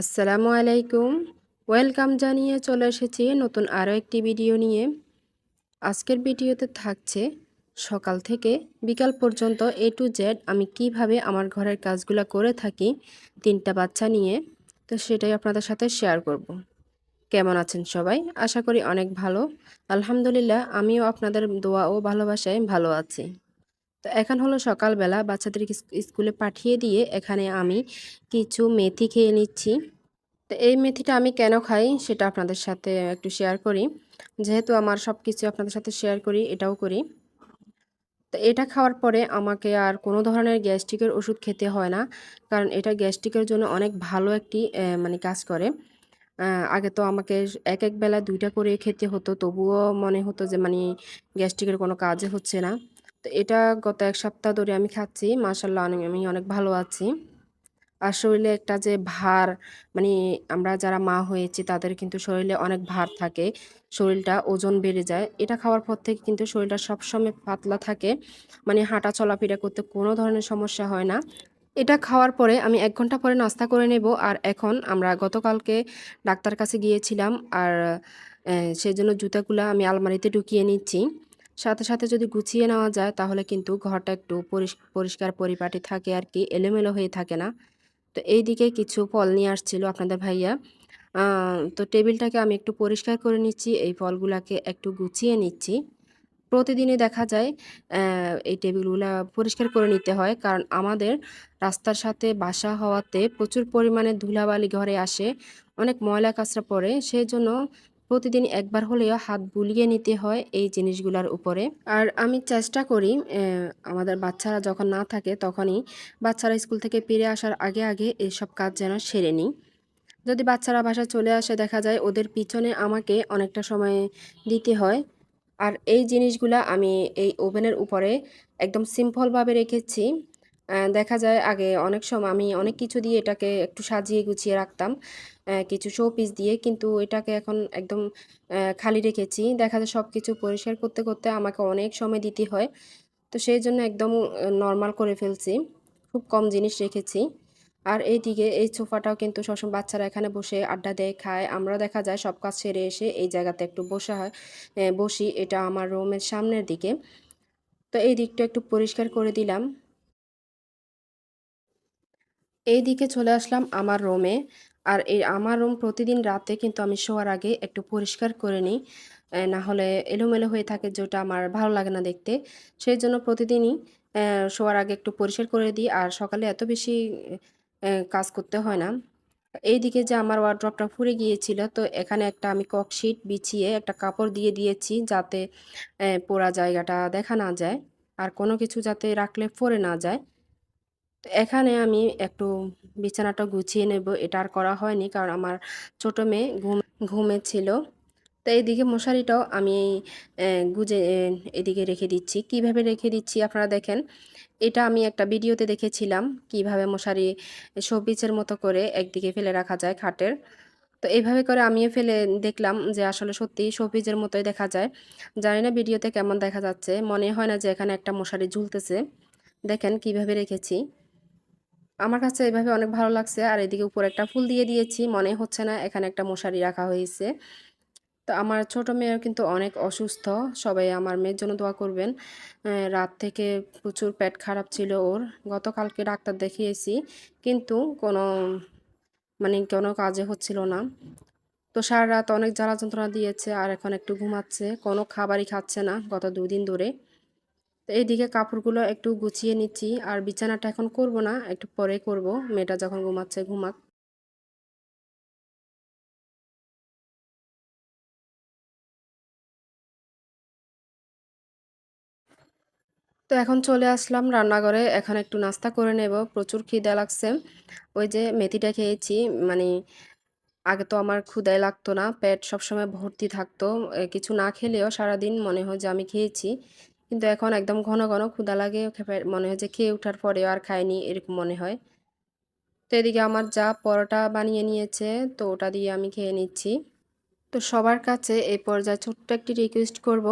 আসসালামু আলাইকুম। ওয়েলকাম জানিয়ে চলে এসেছি নতুন আরও একটি ভিডিও নিয়ে। আজকের ভিডিওতে থাকছে, সকাল থেকে বিকাল পর্যন্ত এ টু জেড আমি কীভাবে আমার ঘরের কাজগুলো করে থাকি তিনটা বাচ্চা নিয়ে, তো সেটাই আপনাদের সাথে শেয়ার করব। কেমন আছেন সবাই? আশা করি অনেক ভালো। আলহামদুলিল্লাহ, আমিও আপনাদের দোয়া ও ভালোবাসায় ভালো আছি। তো এখন হলো সকালবেলা বাচ্চাদেরকে স্কুলে পাঠিয়ে দিয়ে এখানে আমি কিছু মেথি খেয়ে নিচ্ছি। তো এই মেথিটা আমি কেন খাই সেটা আপনাদের সাথে একটু শেয়ার করি। যেহেতু আমার সব কিছু আপনাদের সাথে শেয়ার করি, এটাও করি। তো এটা খাওয়ার পরে আমাকে আর কোনো ধরনের গ্যাস্ট্রিকের ওষুধ খেতে হয় না, কারণ এটা গ্যাস্ট্রিকের জন্য অনেক ভালো একটি মানে কাজ করে। আগে তো আমাকে এক এক বেলা দুইটা করে খেতে হতো, তবুও মনে হতো যে মানে গ্যাস্ট্রিকের কোনো কাজে হচ্ছে না। তো এটা গত এক সপ্তাহ ধরে আমি খাচ্ছি মাসাল্লাহ অনেক, আমি অনেক ভালো আছি। আর শরীরে একটা যে ভার মানে আমরা যারা মা হয়েছি তাদের কিন্তু শরীরে অনেক ভার থাকে, শরীরটা ওজন বেড়ে যায়। এটা খাওয়ার পর থেকে কিন্তু শরীরটা সবসময় পাতলা থাকে মানে হাঁটা চলাফেরা করতে কোনো ধরনের সমস্যা হয় না। এটা খাওয়ার পরে আমি এক ঘণ্টা পরে নাস্তা করে নেব, আর এখন আমরা গতকালকে ডাক্তার কাছে গিয়েছিলাম, আর সেই জন্য জুতাগুলো আমি আলমারিতে ঢুকিয়ে নিচ্ছি। সাথে সাথে যদি গুছিয়ে নেওয়া যায়, তাহলে কিন্তু ঘরটা একটু পরিষ্কার পরিপাটি থাকে আর কি, এলোমেলো হয়ে থাকে না। তো এই দিকে কিছু ফল নিয়ে আসছিল আপনাদের ভাইয়া। তো টেবিলটাকে আমি একটু পরিষ্কার করে নিচ্ছি, এই ফলগুলাকে একটু গুছিয়ে নিচ্ছি। প্রতিদিনই দেখা যায় এই টেবিলগুলা পরিষ্কার করে নিতে হয়, কারণ আমাদের রাস্তার সাথে বাসা হওয়াতে প্রচুর পরিমাণে ধুলাবালি ঘরে আসে, অনেক ময়লা কাঁচরা পড়ে, সেই জন্য প্রতিদিন একবার হলেও হাত বুলিয়ে নিতে হয় এই জিনিসগুলোর উপরে। আর আমি চেষ্টা করি আমাদের বাচ্চারা যখন না থাকে তখনই বাচ্চারা স্কুল থেকে ফিরে আসার আগে আগে এইসব কাজ যেন সেরে নিই। যদি বাচ্চারা বাসায় চলে আসে দেখা যায় ওদের পিছনে আমাকে অনেকটা সময় দিতে হয়। আর এই জিনিসগুলা আমি এই ওভেনের উপরে একদম সিম্পলভাবে রেখেছি। দেখা যায় আগে অনেক সময় আমি অনেক কিছু দিয়ে এটাকে একটু সাজিয়ে গুছিয়ে রাখতাম। কিছু শো পিস দিয়ে কিন্তু এটাকে এখন একদম খালি রেখেছি। দেখা যায় সব কিছু পরিষ্কার করতে করতে আমাকে অনেক সময় দিতে হয়। তো সেই জন্য একদম নর্মাল করে ফেলছি। খুব কম জিনিস রেখেছি। আর এইদিকে এই সোফাটাও কিন্তু সবসময় বাচ্চারা এখানে বসে আড্ডা দেয়, খায়। আমরা দেখা যায় সব কাজ সেরে এসে এই জায়গাতে একটু বসা হয় বসি। এটা আমার রুমের সামনের দিকে। তো এই দিকটা একটু পরিষ্কার করে দিলাম। এই দিকে চলে আসলাম আমার রুমে আর এই আমার রুম প্রতিদিন রাতে কিন্তু আমি শোয়ার আগে একটু পরিষ্কার করে নিই। না হলে এলোমেলো হয়ে থাকে যেটা আমার ভালো লাগে না দেখতে। সেই জন্য প্রতিদিনই শোয়ার আগে একটু পরিষ্কার করে দিই আর সকালে এত বেশি কাজ করতে হয় না। এইদিকে যে আমার ওয়ার্ড্রপটা ফুরে গিয়েছিল, তো এখানে একটা আমি ককশিট বিছিয়ে একটা কাপড় দিয়ে দিয়েছি যাতে পোড়া জায়গাটা দেখা না যায়। আর কোনো কিছু যাতে রাখলে ফরে না যায়। তো এখানে আমি একটু বিছানাটা গুছিয়ে নেব, এটা আর করা হয়নি কারণ আমার ছোট মেয়ে ঘুম, ঘুমেছিল। তো এইদিকে মশারিটাও আমি গুজে এদিকে রেখে দিচ্ছি। কীভাবে রেখে দিচ্ছি আপনারা দেখেন, এটা আমি একটা ভিডিওতে দেখেছিলাম কীভাবে মশারি শোপিসের মতো করে একদিকে ফেলে রাখা যায় খাটের। তো এইভাবে করে আমিও ফেলে দেখলাম যে আসলে সত্যি শোপিজের মতোই দেখা যায়। জানি না ভিডিওতে কেমন দেখা যাচ্ছে, মনে হয় না যে এখানে একটা মশারি ঝুলতেছে। দেখেন কীভাবে রেখেছি। আমার কাছে এভাবে অনেক ভালো লাগছে। আর এদিকে উপরে একটা ফুল দিয়ে দিয়েছি। মনে হচ্ছে না এখানে একটা মশারি রাখা হয়েছে। তো আমার ছোট মেয়ের কিন্তু অনেক অসুস্থ। সবাই আমার মেয়ের জন্য দোয়া করবেন। রাত থেকে প্রচুর পেট খারাপ ছিল ওর। গতকালকে ডাক্তার দেখিয়েছি। কিন্তু কোনো মানে কোনো কাজে হচ্ছিল না। তো সারা রাত অনেক জ্বালা যন্ত্রণা দিয়েছে। আর এখন একটু ঘুমাচ্ছে। কোনো খাবারই খাচ্ছে না গত দুদিন ধরে। তো এইদিকে কাপড়গুলো একটু গুছিয়ে নিচ্ছি, আর বিছানাটা এখন করব না, একটু পরে করব, মেয়েটা যখন ঘুমাচ্ছে, ঘুমাক। তো এখন চলে আসলাম রান্নাঘরে, এখন একটু নাস্তা করে নেব, প্রচুর খিদে লাগছে। ওই যে মেথিটা খেয়েছি মানে আগে তো আমার ক্ষুদাই লাগতো না, পেট সবসময় ভর্তি থাকতো কিছু না খেলেও সারাদিন মনে হয় যে আমি খেয়েছি। কিন্তু এখন একদম ঘন ঘন ক্ষুদা লাগে মনে হয় যে খেয়ে ওঠার পরেও আর খায়নি এরকম মনে হয়। তো এদিকে আমার যা পরোটা বানিয়ে নিয়েছে, তো ওটা দিয়ে আমি খেয়ে নিচ্ছি। তো সবার কাছে এই পর্যায়ে ছোট্ট একটি রিকোয়েস্ট করব।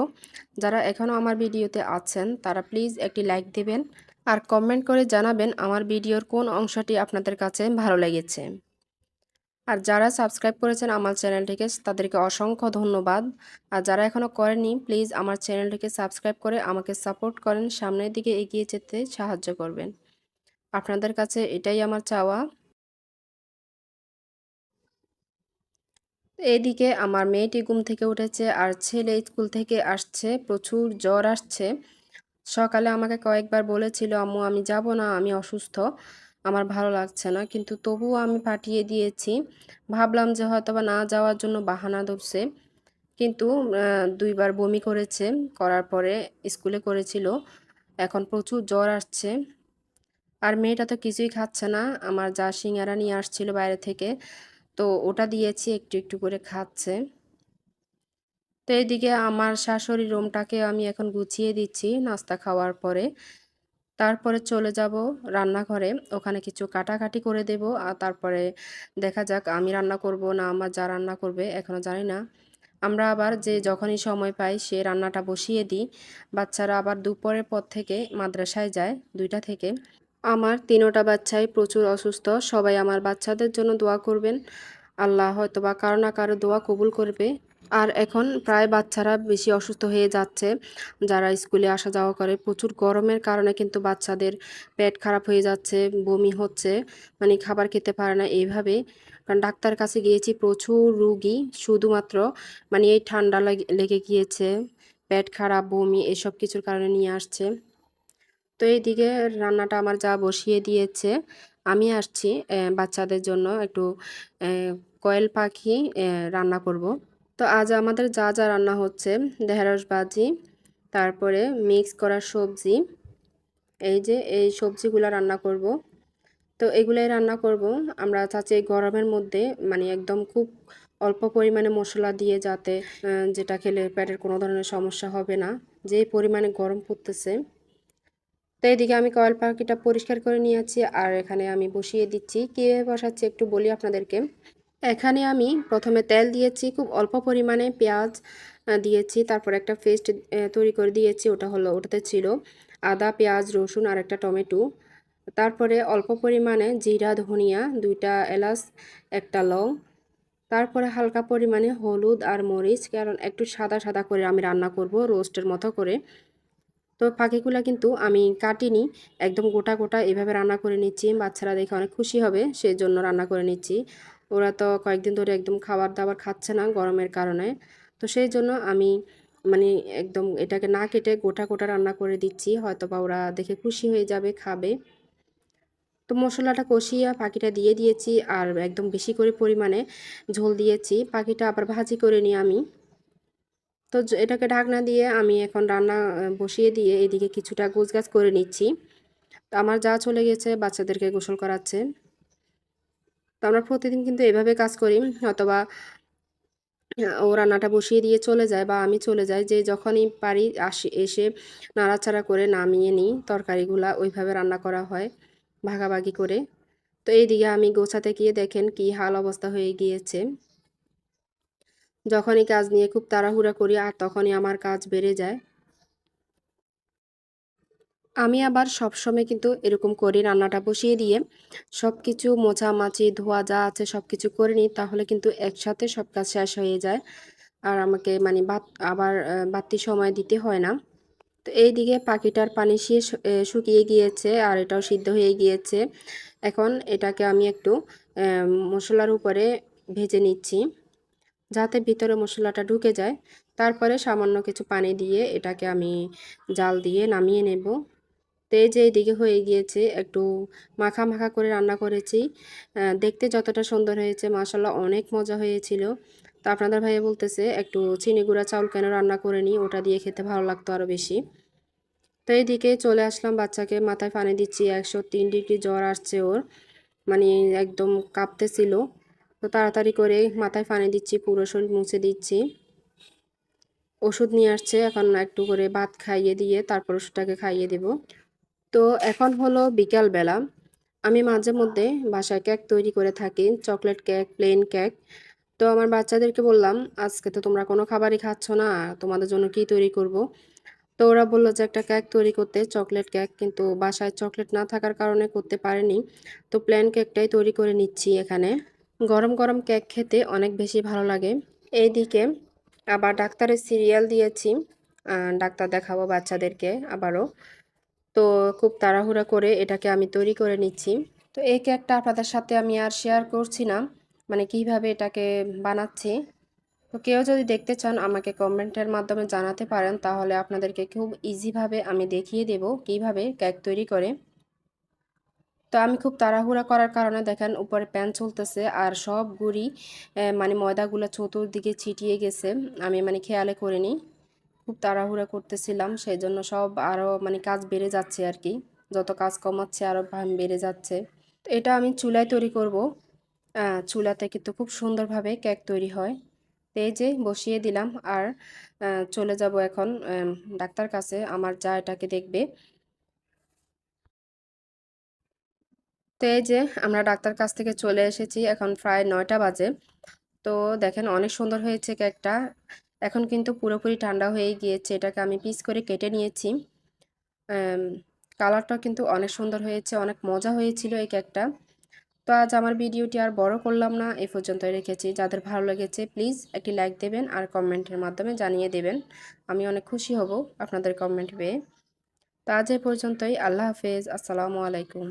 যারা এখনও আমার ভিডিওতে আছেন, তারা প্লিজ একটি লাইক দেবেন। আর কমেন্ট করে জানাবেন আমার ভিডিওর কোন অংশটি আপনাদের কাছে ভালো লেগেছে। আর যারা সাবস্ক্রাইব করেছেন আমার চ্যানেলটিকে, তাদেরকে অসংখ্য ধন্যবাদ। আর যারা এখনও করেনি প্লিজ আমার চ্যানেলটিকে সাবস্ক্রাইব করে আমাকে সাপোর্ট করেন, সামনের দিকে এগিয়ে যেতে সাহায্য করবেন। আপনাদের কাছে এটাই আমার চাওয়া। এদিকে আমার মেয়েটি ঘুম থেকে উঠেছে আর ছেলে স্কুল থেকে আসছে, প্রচুর জ্বর আসছে। সকালে আমাকে কয়েকবার বলেছিল, আম্মু, আমি যাব না, আমি অসুস্থ। আমার ভালো লাগছে না। কিন্তু তবুও আমি পাঠিয়ে দিয়েছি। ভাবলাম যে হয়তো বা না যাওয়ার জন্য বাহানা ধরছে। কিন্তু দুইবার বমি করেছে। করার পরে স্কুলে করেছিল। এখন প্রচুর জ্বর আসছে। আর মেয়েটা তো কিছুই খাচ্ছে না। আমার যা সিঙ্গারা নিয়ে আসছিল বাইরে থেকে, তো ওটা দিয়েছি, একটু একটু করে খাচ্ছে। তো এইদিকে আমার শাশুড়ি রুমটাকে আমি এখন গুছিয়ে দিচ্ছি নাস্তা খাওয়ার পরে। তারপরে চলে যাব রান্নাঘরে। ওখানে কিছু কাটাকাটি করে দেব। আর তারপরে দেখা যাক আমি রান্না করব না আমার যা রান্না করবে এখনও জানি না। আমরা আবার যে যখনই সময় পাই সে রান্নাটা বসিয়ে দিই। বাচ্চারা আবার দুপুরের পর থেকে মাদ্রাসায় যায়, দুইটা থেকে। আমার তিনোটা বাচ্চাই প্রচুর অসুস্থ। সবাই আমার বাচ্চাদের জন্য দোয়া করবেন। আল্লাহ হয়তো বা কারও না কারও দোয়া কবুল করবে। আর এখন প্রায় বাচ্চারা বেশি অসুস্থ হয়ে যাচ্ছে। যারা স্কুলে আসা যাওয়া করে, প্রচুর গরমের কারণে কিন্তু বাচ্চাদের পেট খারাপ হয়ে যাচ্ছে, বমি হচ্ছে মানে খাবার খেতে পারে না এইভাবে। কারণ ডাক্তার কাছে গিয়েছি, প্রচুর রুগী, শুধুমাত্র মানে এই ঠান্ডা লেগে গিয়েছে, পেট খারাপ, বমি, এসব কিছুর কারণে নিয়ে আসছে। তো এইদিকে রান্নাটা আমার যা বসিয়ে দিয়েছে, আমি আসছি বাচ্চাদের জন্য একটু কয়েল পাখি রান্না করব। তো আজ আমাদের যা যা রান্না হচ্ছে, ঢেঁড়স ভাজি, তারপরে মিক্স করা সবজি, এই যে এই সবজিগুলো রান্না করব। তো এগুলাই রান্না করব। আমরা চাচ্ছি গরমের মধ্যে মানে একদম খুব অল্প পরিমাণে মশলা দিয়ে যাতে যেটা খেলে পেটের কোনো ধরনের সমস্যা হবে না যে পরিমাণে গরম পড়তেছে। তো এদিকে আমি কয়েল পাখিটা পরিষ্কার করে নিয়েছি আর এখানে আমি বসিয়ে দিচ্ছি। কীভাবে বসাচ্ছি একটু বলি আপনাদেরকে। এখানে আমি প্রথমে তেল দিয়েছি, খুব অল্প পরিমাণে পেঁয়াজ দিয়েছি, তারপর একটা পেস্ট তৈরি করে দিয়েছি, ওটা হলো, ওটাতে ছিল আদা, পেঁয়াজ, রসুন আর একটা টমেটো। তারপরে অল্প পরিমাণে জিরা, ধনিয়া, দুইটা এলাচ, একটা লং। তারপরে হালকা পরিমাণে হলুদ আর মরিচ, কারণ একটু সাদা সাদা করে আমি রান্না করব, রোস্টের মতো করে। তো পাখিগুলো কিন্তু আমি কাটিনি, একদম গোটা গোটা এভাবে রান্না করে নিচ্ছি, বাচ্চারা দেখে অনেক খুশি হবে সেই জন্য রান্না করে নিচ্ছি। ওরা তো কয়েকদিন ধরে একদম খাবার দাবার খাচ্ছে না গরমের কারণে। তো সেই জন্য আমি মানে একদম এটাকে না কেটে গোটা গোটা রান্না করে দিচ্ছি। হয়তো বা ওরা দেখে খুশি হয়ে যাবে, খাবে। তো মশলাটা কষিয়ে পাখিটা দিয়ে দিয়েছি আর একদম বেশি করে পরিমাণে ঝোল দিয়েছি। পাখিটা আবার ভাজি করে নিই আমি। তো এটাকে ঢাকনা দিয়ে আমি এখন রান্না বসিয়ে দিয়ে এদিকে কিছুটা গোছগাছ করে নিচ্ছি। তো আমার যা চলে গেছে বাচ্চাদেরকে গোসল করাচ্ছে। আমরা প্রতিদিন কিন্তু এভাবে কাজ করি, অথবা ও রান্নাটা বসিয়ে দিয়ে চলে যায় বা আমি চলে যাই, যে যখনই পারি আসি, এসে নাড়াচাড়া করে নামিয়ে নিই, তরকারিগুলা ওইভাবে রান্না করা হয়, ভাগাভাগি করে। তো এইদিকে আমি গোছাতে গিয়ে দেখেন কি হাল অবস্থা হয়ে গিয়েছে। যখনই কাজ নিয়ে খুব তাড়াহুড়া করি আর তখনই আমার কাজ বেড়ে যায়। আমি আবার সবসময় কিন্তু এরকম করি রান্নাটা বসিয়ে দিয়ে সব কিছু মোছামাছি ধোয়া যা আছে সব কিছু করে নিই, তাহলে কিন্তু একসাথে সব কাজ শেষ হয়ে যায়। আর আমাকে মানে বাত, আবার বাড়তি সময় দিতে হয় না। তো এই দিকে পাখিটার পানি শিয়ে শুকিয়ে গিয়েছে আর এটাও সিদ্ধ হয়ে গিয়েছে। এখন এটাকে আমি একটু মশলার উপরে ভেজে নিচ্ছি যাতে ভিতরে মশলাটা ঢুকে যায়। তারপরে সামান্য কিছু পানি দিয়ে এটাকে আমি জাল দিয়ে নামিয়ে নেব। তো এই যে এদিকে হয়ে গিয়েছে, একটু মাখা মাখা করে রান্না করেছি। দেখতে যতটা সুন্দর হয়েছে মাসাল্লাহ অনেক মজা হয়েছিল। তো আপনাদের ভাইয়া বলতেছে, একটু চিনি গুঁড়া চাউল কেন রান্না করে নিই ওটা দিয়ে খেতে ভালো লাগতো আরও বেশি। তো এইদিকে চলে আসলাম বাচ্চাকে, মাথায় পানি দিচ্ছি, একশো তিন ডিগ্রি জ্বর আসছে ওর। মানে একদম কাঁপতেছিল। তো তাড়াতাড়ি করে মাথায় পানি দিচ্ছি, পুরো শরীর মুছে দিচ্ছি। ওষুধ নিয়ে আসছে, এখন একটু করে ভাত খাইয়ে দিয়ে তারপর ওষুধটাকে খাইয়ে দেব। তো এখন হলো বিকাল বেলা আমি মাঝে মধ্যে বাসায় কেক তৈরি করে থাকি, চকলেট কেক, প্লেন কেক। তো আমার বাচ্চাদেরকে বললাম, আজকে তো তোমরা কোনো খাবারই খাচ্ছ না, তোমাদের জন্য কি তৈরি করব। তো ওরা বলল যে, একটা কেক তৈরি করতে, চকলেট কেক। কিন্তু বাসায় চকলেট না থাকার কারণে করতে পারেনি। তো প্লেন কেকটাই তৈরি করে নিচ্ছি এখানে। গরম গরম কেক খেতে অনেক বেশি ভালো লাগে। এইদিকে আবার ডাক্তারের সিরিয়াল দিয়েছি। ডাক্তার দেখাবো বাচ্চাদেরকে আবারও। তো খুব তাড়াহুড়া করে এটাকে আমি তৈরি করে নিচ্ছি। তো এই কেকটা আপনাদের সাথে আমি আর শেয়ার করছি না মানে কীভাবে এটাকে বানাচ্ছি। তো কেউ যদি দেখতে চান, আমাকে কমেন্টের মাধ্যমে জানাতে পারেন, তাহলে আপনাদেরকে খুব ইজিভাবে আমি দেখিয়ে দেব কীভাবে কেক তৈরি করে। তো আমি খুব তাড়াহুড়া করার কারণে দেখেন, উপরে প্যান চলতেছে আর সব গুড়ি মানে ময়দাগুলো চতুর্দিকে ছিটিয়ে গেছে। আমি মানে খেয়ালে করিনি। খুব তাড়াহুড়া করতেছিলাম সেই জন্য সব আরও মানে কাজ বেড়ে যাচ্ছে আর কি যত কাজ কমাচ্ছে আরও বেড়ে যাচ্ছে। এটা আমি চুলায় তৈরি করব। চুলাতে কিন্তু খুব সুন্দরভাবে কেক তৈরি হয়। এই যে বসিয়ে দিলাম আর চলে যাব এখন ডাক্তার কাছে। আমার যা এটাকে দেখবে। তো এই যে আমরা ডাক্তার কাছ থেকে চলে এসেছি, এখন প্রায় নয়টা বাজে। তো দেখেন অনেক সুন্দর হয়েছে কেকটা। এখন কিন্তু পুরোপুরি ঠান্ডা হয়ে গিয়েছে, এটাকে আমি পিস করে কেটে নিয়েছি। কালারটা কিন্তু অনেক সুন্দর হয়েছে, অনেক মজা হয়েছিল এই কেকটা তো আজ আমার ভিডিওটি আর বড় করলাম না এই পর্যন্তই রেখেছি। যাদের ভালো লেগেছে প্লিজ একটি লাইক দেবেন আর কমেন্টের মাধ্যমে জানিয়ে দেবেন। আমি অনেক খুশি হব আপনাদের কমেন্ট পেয়ে। তো আজ এ পর্যন্তই, আল্লাহ হাফেজ, আসসালামু আলাইকুম।